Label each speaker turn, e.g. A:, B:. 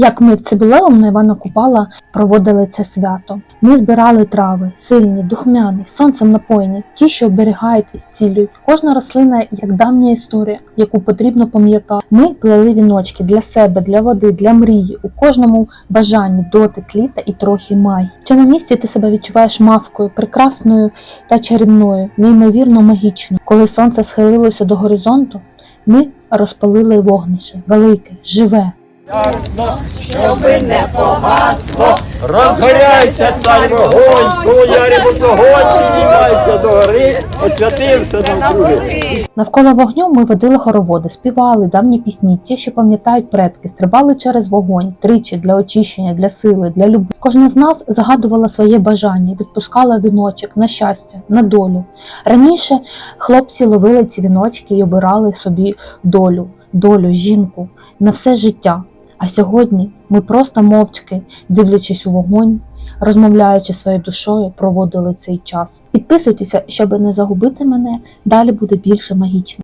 A: Як ми в Цибулевому на Івана Купала проводили це свято. Ми збирали трави, сильні, духмяні, сонцем напоєні, ті, що оберігають і зцілюють. Кожна рослина як давня історія, яку потрібно пам'ятати. Ми плели віночки для себе, для води, для мрії. У кожному бажанні дотик літа і трохи май. Чи на місці ти себе відчуваєш мавкою, прекрасною та чарівною, неймовірно магічною. Коли сонце схилилося до горизонту, ми розпалили вогнище, велике, живе.
B: Ясно, щоби не погасло, розгоряйся цар вогонь, коло ярібу вогонь, піднімайся до гори, освятився навкруги.
A: Навколо вогню ми водили хороводи, співали давні пісні, ті, що пам'ятають предки, стрибали через вогонь, тричі для очищення, для сили, для любові. Кожна з нас загадувала своє бажання, відпускала віночок на щастя, на долю. Раніше хлопці ловили ці віночки і обирали собі долю, долю, жінку на все життя. А сьогодні ми просто мовчки, дивлячись у вогонь, розмовляючи своєю душою, проводили цей час. Підписуйтеся, щоб не загубити мене. Далі буде більше магічно.